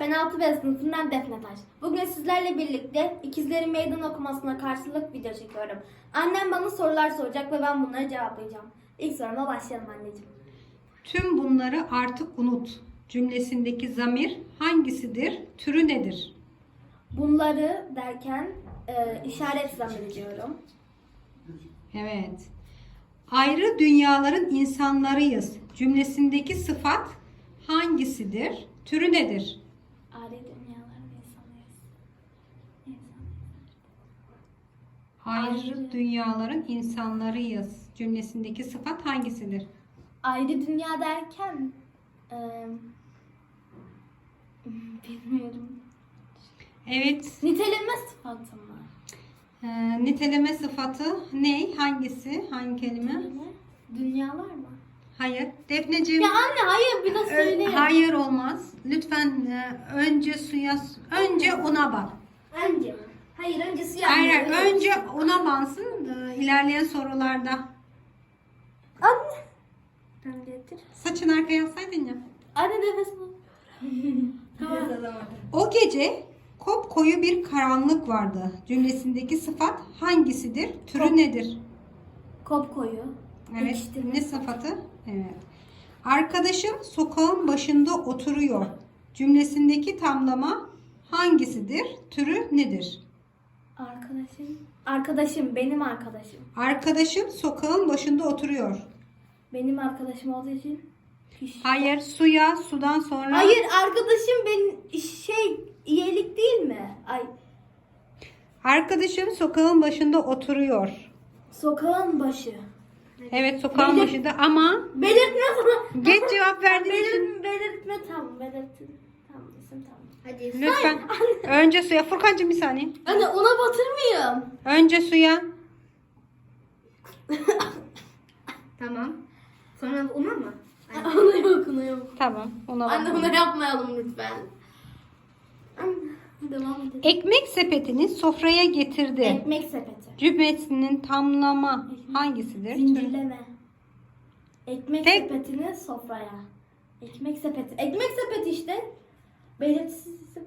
ben 6 B sınıfından Defne Taş. Bugün sizlerle birlikte ikizlerin meydan okumasına karşılık video çekiyorum. Annem bana sorular soracak ve ben bunları cevaplayacağım. İlk soruma başlayalım anneciğim. Tüm bunları artık unut. Cümlesindeki zamir hangisidir? Türü nedir? Bunları derken e, işaret zamiri diyorum. Evet. Ayrı dünyaların insanlarıyız. Cümlesindeki sıfat hangisidir? Türü nedir? Aile dünyaların insanıyız. Ayrı dünyaların insanlarıyız. Cümlesindeki sıfat hangisidir? Ayrı dünya derken e, bilmiyorum. Evet. Niteleme sıfatı mı? Ee, niteleme sıfatı ne? Hangisi? Hangi kelime? Niteleme? Dünyalar mı? Hayır. Defneciğim. Ya anne hayır bir de Ö- söyle. Hayır olmaz. Lütfen e, önce suya önce una bak. Önce. Hayır öncesi Hayır, yani. hayır, önce una bansın e, ilerleyen sorularda. Anne. Önce getir. Saçını arkaya yatsaydın ya. Anne nefes al. tamam. O gece kop koyu bir karanlık vardı. Cümlesindeki sıfat hangisidir? Türü Kop- nedir? Kop koyu. Evet. Ekşitirme Ne sıfatı? Evet. Arkadaşım sokağın başında oturuyor. Cümlesindeki tamlama hangisidir? Türü nedir? Arkadaşım. Arkadaşım benim arkadaşım. Arkadaşım sokağın başında oturuyor. Benim arkadaşım olduğu için. Piş. Hayır, suya, sudan sonra. Hayır arkadaşım benim şey iyilik değil mi? Ay Arkadaşım sokağın başında oturuyor. sokağın başı. Evet, sokağın Belir- başında ama Belirtme geç cevap verdiğin için Belir, belirtme tam belirtme. Tamam isim tamam. Hadi. lütfen önce suya. Furkancığım bir saniye. Anne ona batırmayayım. Önce suya. Tamam. Sonra una mı? Ona yok ona yok. Tamam, ona bak. Anne bunu yapmayalım lütfen. Anne, Devam edelim. Ekmek sepetini sofraya getirdi. Ekmek sepeti. Cümlesinin tamlama hangisidir? Zincirleme. Ekmek Tek- sepetini sofraya. Ekmek sepeti. Ekmek sepeti işte. Belirtisiz isim